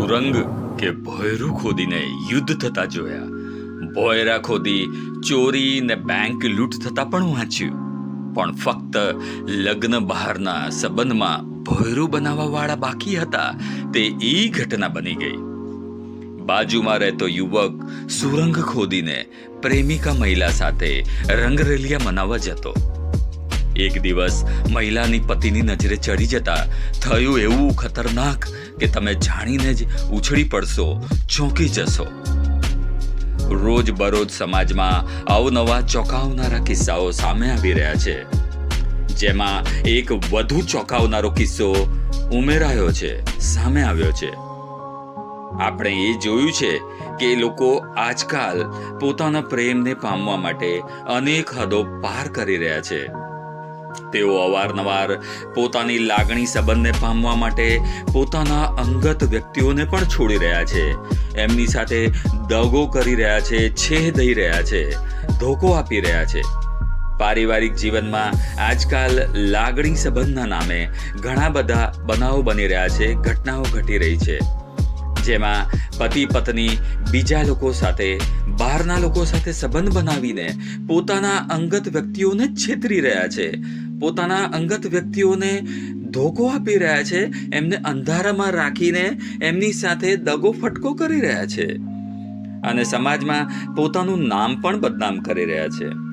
સુરંગ કે ભોયરું ખોદીને યુદ્ધ થતા જોયા. ભોયરા ખોદી, ચોરી ને બેંક લૂંટ થતા પણ વાંચ્યું. પણ ફક્ત લગ્ન બહારના સંબંધમાં ભોયરું બનાવવા વાળા બાકી હતા, તે એ ઘટના બની ગઈ. બાજુમાં રહેતો યુવક સુરંગ ખોદીને પ્રેમિકા મહિલા સાથે રંગરેલિયા મનાવવા જતો. એક દિવસ મહિલાની પતિની નજરે ચડી જતા, થયું એવું ખતરનાક કે તમે જાણીને જ ઉછળી પડશો, ચોંકી જશો. રોજ બરોજ સમાજમાં અવનવા ચોંકાવનારા કિસ્સાઓ સામે આવી રહ્યા છે, જેમાં એક વધુ ચોંકાવનારો કિસ્સો ઉમેરાયો છે, સામે આવ્યો છે. આપણે એ જોયું છે કે લોકો આજકાલ પોતાના પ્રેમને પામવા માટે અનેક હદો પાર કરી રહ્યા છે. તેઓ અવારનવાર પોતાની લાગણી સંબંધને પામવા માટે પોતાના અંગત વ્યક્તિઓને પણ છોડી રહ્યા છે. એમની સાથે દગો કરી રહ્યા છે, છેહ દઈ રહ્યા છે, ધોકો આપી રહ્યા છે. પારિવારિક જીવનમાં આજકાલ લાગણી સંબંધના નામે ઘણા બધા બનાવો બની રહ્યા છે, ઘટનાઓ ઘટી રહી છે. જેમાં પતિ પત્ની બીજા લોકો સાથે, બહારના લોકો સાથે સંબંધ બનાવીને પોતાના અંગત વ્યક્તિઓને છેતરી રહ્યા છે. પોતાના અંગત વ્યક્તિઓને ધોકો આપી રહ્યા છે, એમને અંધારામાં રાખીને એમની સાથે દગો ફટકો કરી રહ્યા છે. અને સમાજમાં પોતાનું નામ પણ બદનામ કરી રહ્યા છે.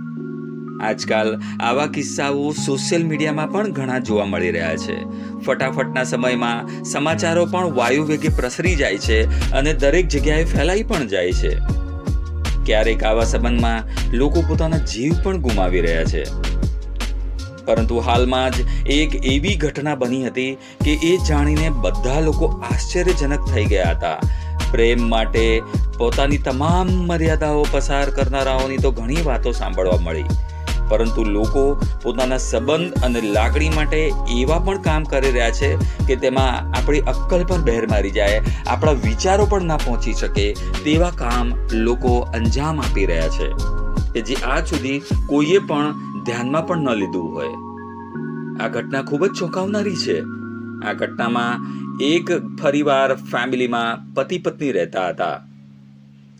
આજકાલ આવા કિસ્સાઓ સોશિયલ મીડિયામાં પણ ઘણા જોવા મળી રહ્યા છે. ફટાફટના સમયમાં સમાચારો પણ વાયુ વેગે પ્રસરી જાય છે અને દરેક જગ્યાએ ફેલાઈ પણ જાય છે. ક્યારેક આવા સંબંધમાં લોકો પોતાના જીવ પણ ગુમાવી રહ્યા છે. પરંતુ હાલમાં જ એક એવી ઘટના બની હતી કે એ જાણીને બધા લોકો આશ્ચર્યજનક થઈ ગયા હતા. પ્રેમ માટે પોતાની તમામ મર્યાદાઓ પસાર કરનારાઓની તો ઘણી વાતો સાંભળવા મળી. પરંતુ લોકો પોતાના સંબંધ અને લાગણી માટે એવા પણ કામ કરી રહ્યા છે કે તેમાં આપણી અક્કલ પણ બહેર મારી જાય, આપણા વિચારો પણ ના પહોંચી શકે તેવા કામ લોકો અંજામ આપી રહ્યા છે. કે જે આજ સુધી કોઈએ પણ ધ્યાનમાં પણ ન લીધું હોય. આ ઘટના ખૂબ જ ચોંકાવનારી છે. આ ઘટનામાં એક ફરીવાર ફેમિલીમાં પતિ પત્ની રહેતા હતા.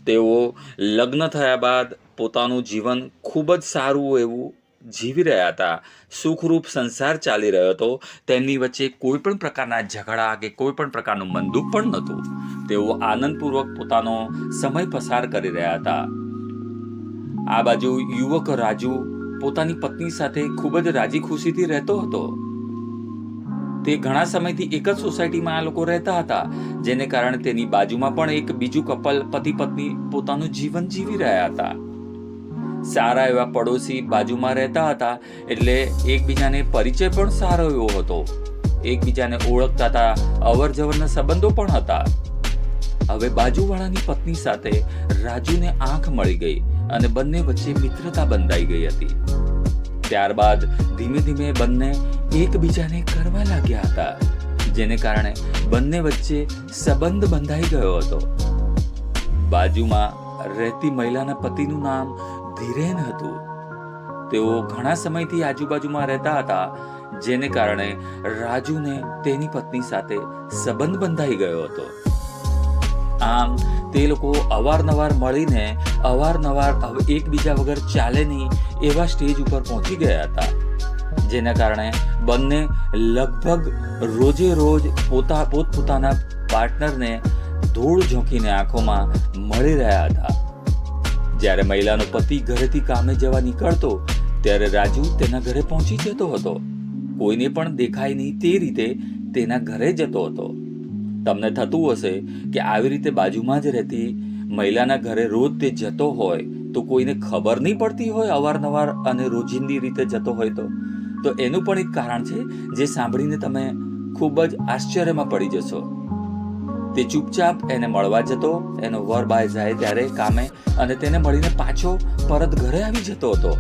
તેઓ લગ્ન થયા બાદ પોતાનું જીવન ખૂબ જ સારું એવું જીવી રહ્યા હતા. સુખરૂપ સંસાર ચાલી રહ્યો હતો. તેમની વચ્ચે કોઈ પણ પ્રકારના ઝઘડા કે કોઈ પણ પ્રકારનું મનદુખ પણ નહોતું. તેઓ આનંદપૂર્વક પોતાનો સમય પસાર કરી રહ્યા હતા. આ બાજુ યુવક રાજુ પોતાની પત્ની સાથે ખૂબ જ રાજી ખુશીથી રહેતો હતો. તે ઘણા સમયથી એક જ સોસાયટીમાં આ લોકો રહેતા હતા, જેને કારણે તેની બાજુમાં પણ એક બીજું કપલ પતિ પત્ની પોતાનું જીવન જીવી રહ્યા હતા. સારા એવા પડોશી બાજુમાં રહેતા હતા, એટલે એકબીજાને પરિચય પણ સારો એવો હતો. એકબીજાને ઓળખતા હતા અવર જવરના સંબંધો પણ હતા. હવે બાજુવાળાની પત્ની સાથે રાજુને આંખ મળી ગઈ અને બંને વચ્ચે મિત્રતા બંધાઈ ગઈ હતી. ત્યારબાદ ધીમે ધીમે બંને એકબીજાને કરવા લાગ્યા હતા, જેને કારણે બંને વચ્ચે સંબંધ બંધાઈ ગયો હતો. બાજુમાં રહેતી મહિલાના પતિનું નામ ધીરેન હતું. તેઓ ઘણા સમયથી આજુબાજુમાં રહેતા હતા, જેને કારણે રાજુને તેની પત્ની સાથે સંબંધ બંધાઈ ગયો હતો. આમ તે લોકો અવારનવાર મળીને અવારનવાર એકબીજા વગર ચાલે નહીં એવા સ્ટેજ ઉપર પહોંચી ગયા હતા. જેના કારણે બંને લગભગ રોજે રોજ પોતા પોતપોતાના પાર્ટનરને ધૂળ ઝોંકીને આંખોમાં મળી રહ્યા હતા. જ્યારે મહિલાનો પતિ ઘરેથી કામે જવા નીકળતો, ત્યારે રાજુ તેના ઘરે પહોંચી જતો હતો. કોઈને પણ દેખાય નહીં તે રીતે તેના ઘરે જતો હતો. તમને થતું હશે કે આવી રીતે બાજુમાં જ રહેતી મહિલાના ઘરે રોજ તે જતો હોય, તો કોઈને ખબર નહીં પડતી હોય અવારનવાર અને રોજિંદી રીતે જતો હોય તો? તો એનું પણ એક કારણ છે, જે સાંભળીને તમે ખૂબ જ આશ્ચર્યમાં પડી જશો. તે ચૂપચાપ એને મળવા જતો, એનો વર બાય જાય ત્યારે કામે અને તેને મળીને પાછો પરત ઘરે આવી જતો હતો.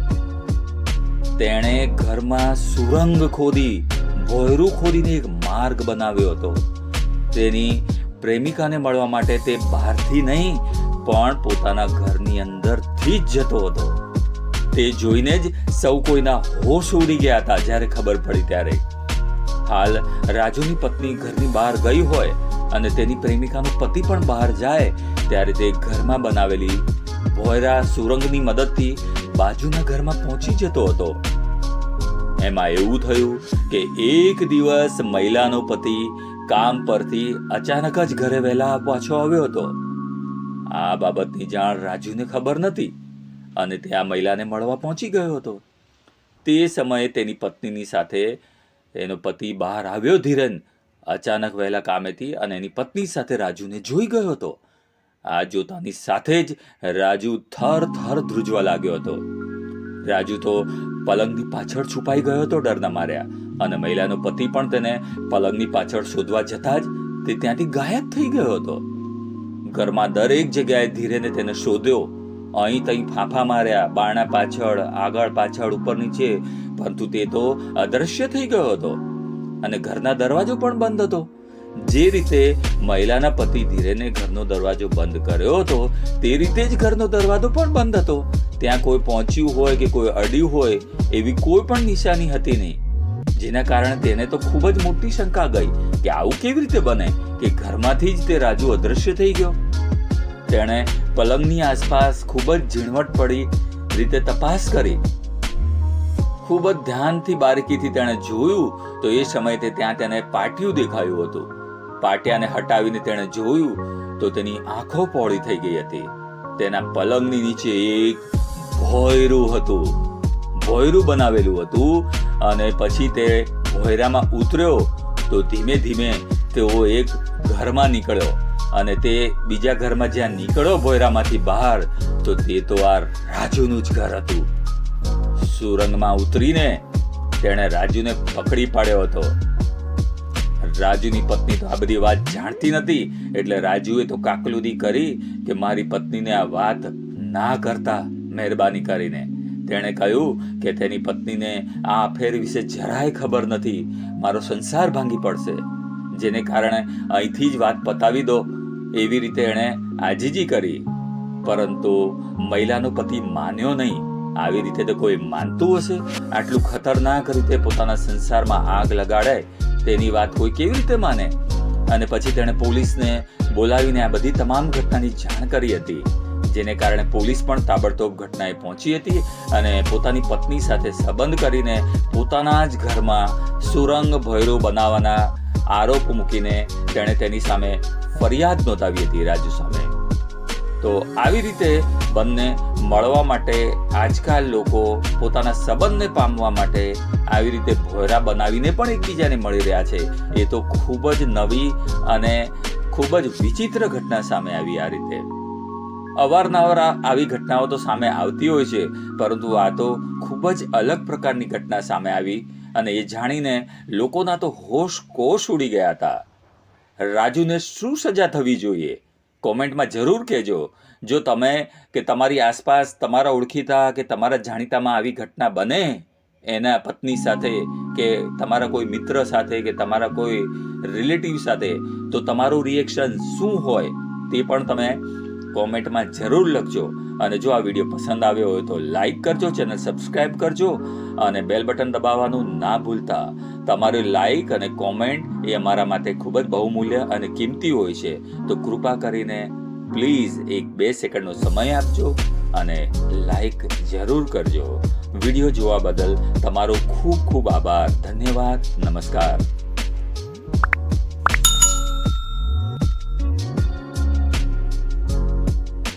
તેણે ઘરમાં સુરંગ ખોદી, ભોયરું ખોદીને એક માર્ગ બનાવ્યો હતો. તેની પ્રેમિકાને મળવા માટે તે બહારથી નહીં, પણ પોતાના ઘરની અંદરથી જ જતો હતો. તે જોઈને જ સૌ કોઈના હોશ ઉડી ગયા હતા, જ્યારે ખબર પડી ત્યારે. હાલ રાજુની પત્ની ઘરની બહાર ગઈ હોય અને તેની પ્રેમિકાનો પતિ પણ બહાર જાય, ત્યારે તે ઘરમાં બનાવેલી ભોયરા સુરંગની મદદથી બાજુના ઘરમાં પહોંચી જતો હતો. એમાં એવું થયું કે એક દિવસ મહિલાનો પતિ કામ પરથી અચાનક જ ઘરે વહેલા પાછો આવ્યો હતો. આ બાબતની જાણ રાજુને ખબર નથી અને તે આ મહિલાને મળવા પહોંચી ગયો હતો. તે સમયે તેની પત્નીની સાથે એનો પતિ બહાર આવ્યો ધીરેન. અચાનક વહેલા કામેથી અને એની પત્ની સાથે રાજુને જોઈ ગયો હતો. આ જોતાની સાથે જ રાજુ થર થર ધ્રુજવા લાગ્યો હતો. રાજુ તો પલંગની પાછળ છુપાઈ ગયો હતો, ડરના માર્યા. અને મહિલાનો પતિ પણ તેને પલંગની પાછળ શોધવા જતા જ તે ત્યાંથી ગાયબ થઈ ગયો હતો. ઘરમાં દરેક જગ્યાએ ધીરેને તેને શોધ્યો. અહીં તહીં ફાંફા માર્યા, બારણા પાછળ, આગળ પાછળ, ઉપર નીચે. પરંતુ તે તો અદ્રશ્ય થઈ ગયો હતો. અને ઘરના દરવાજો પણ બંધ હતો. જે રીતે મહિલાના પતિ ધીરેને ઘરનો દરવાજો બંધ કર્યો હતો, તે રીતે જ ઘરનો દરવાજો પણ બંધ હતો. ત્યાં કોઈ પહોંચ્યું હોય કે કોઈ અડ્યું હોય, એવી કોઈ પણ નિશાની હતી નહીં. જેના કારણે તેને તો ખૂબ જ મોટી શંકા ગઈ કે આવું કેવી રીતે બને કે ઘરમાંથી જ તે રાજુ અદ્રશ્ય થઈ ગયો. તેણે પલંગની આસપાસ ખૂબ જ ઝીણવટ પડી રીતે તપાસ કરી. ખૂબ જ ધ્યાનથી બારીકીથી તેણે જોયું તો એ સમયે તે ત્યાં તેને પાટિયું દેખાયું હતું. પાટિયાને હટાવીને તેણે જોયું તો તેની આંખો પોળી થઈ ગઈ હતી. તેના પલંગની નીચે એક ભોયરું હતું. ભોયરું બનાવેલું હતું અને પછી તે ભોયરામાં ઉતર્યો તો ધીમે ધીમે તેઓ એક ઘરમાં નીકળ્યો અને તે બીજા ઘરમાં જ્યાં નીકળ્યો ભોયરામાંથી બહાર, તો તે તો આ રાજુનું જ ઘર હતું. સુરંગમાં ઉતરીને તેણે રાજુને પકડી પાડ્યો હતો. રાજુની પત્ની તો આ બધી વાત જાણતી નથી, એટલે રાજુએ તો કાકલુદી કરી કે મારી પત્નીને આ વાત ના કરતા મહેરબાની કરીને. તેણે કહ્યું કે તેની પત્નીને આ અફેર વિશે જરાય ખબર નથી. મારો સંસાર ભાંગી પડશે. જેને કારણે અહીંથી જ વાત પતાવી દો. એવી રીતે એણે આજીજી કરી. પરંતુ મહિલાનો પતિ માન્યો નહીં. આવી રીતે તો કોઈ માનતું હશે? આટલું ખતરનાક રીતે પોતાના સંસારમાં આગ લગાડે, તેની વાત કોઈ કેવી રીતે માને? અને પછી તેણે પોલીસને બોલાવીને આ બધી તમામ ઘટનાની જાણ કરી હતી. જેને કારણે પોલીસ પણ તાબડતોબ ઘટનાએ પહોંચી હતી અને પોતાની પત્ની સાથે સંબંધ કરીને પોતાના જ ઘરમાં સુરંગ ભૈરો બનાવવાના આરોપ મૂકીને તેણે તેની સામે ફરિયાદ નોંધાવી હતી રાજુ સામે. તો આવી રીતે બંને મળવા માટે આજકાલ લોકો પોતાના સંબંધને પામવા માટે આવી રીતે ભોયરા બનાવીને પણ એકબીજાને મળી રહ્યા છે. એ તો ખૂબ જ નવી અને ખૂબ જ વિચિત્ર ઘટના સામે આવી આ રીતે. અવારનવાર આવી ઘટનાઓ તો સામે આવતી હોય છે, પરંતુ આ તો ખૂબ જ અલગ પ્રકારની ઘટના સામે આવી અને એ જાણીને લોકોના તો હોશ કોશ ઉડી ગયા હતા. રાજુને શું સજા થવી જોઈએ? કોમેન્ટમાં જરૂર કહેજો. જો તમે કે તમારી આસપાસ તમારા ઓળખીતા કે તમારા જાણીતામાં આવી ઘટના બને, એના પત્ની સાથે કે તમારા કોઈ મિત્ર સાથે કે તમારા કોઈ રિલેટિવ સાથે, તો તમારું રિએક્શન શું હોય તે પણ તમે કોમેન્ટમાં જરૂર લખજો. અને જો આ વીડિયો પસંદ આવ્યો હોય તો લાઈક કરજો, ચેનલ સબસ્ક્રાઇબ કરજો અને બેલ બટન દબાવવાનું ના ભૂલતા. તમારી લાઈક અને કોમેન્ટ એ અમારા માટે ખૂબ જ બહુમૂલ્ય અને કિંમતી હોય છે. તો કૃપા કરીને પ્લીઝ એક બે સેકન્ડનો સમય આપજો અને લાઈક જરૂર કરજો. વીડિયો જોવા બદલ તમારો ખૂબ ખૂબ આભાર. ધન્યવાદ. નમસ્કાર.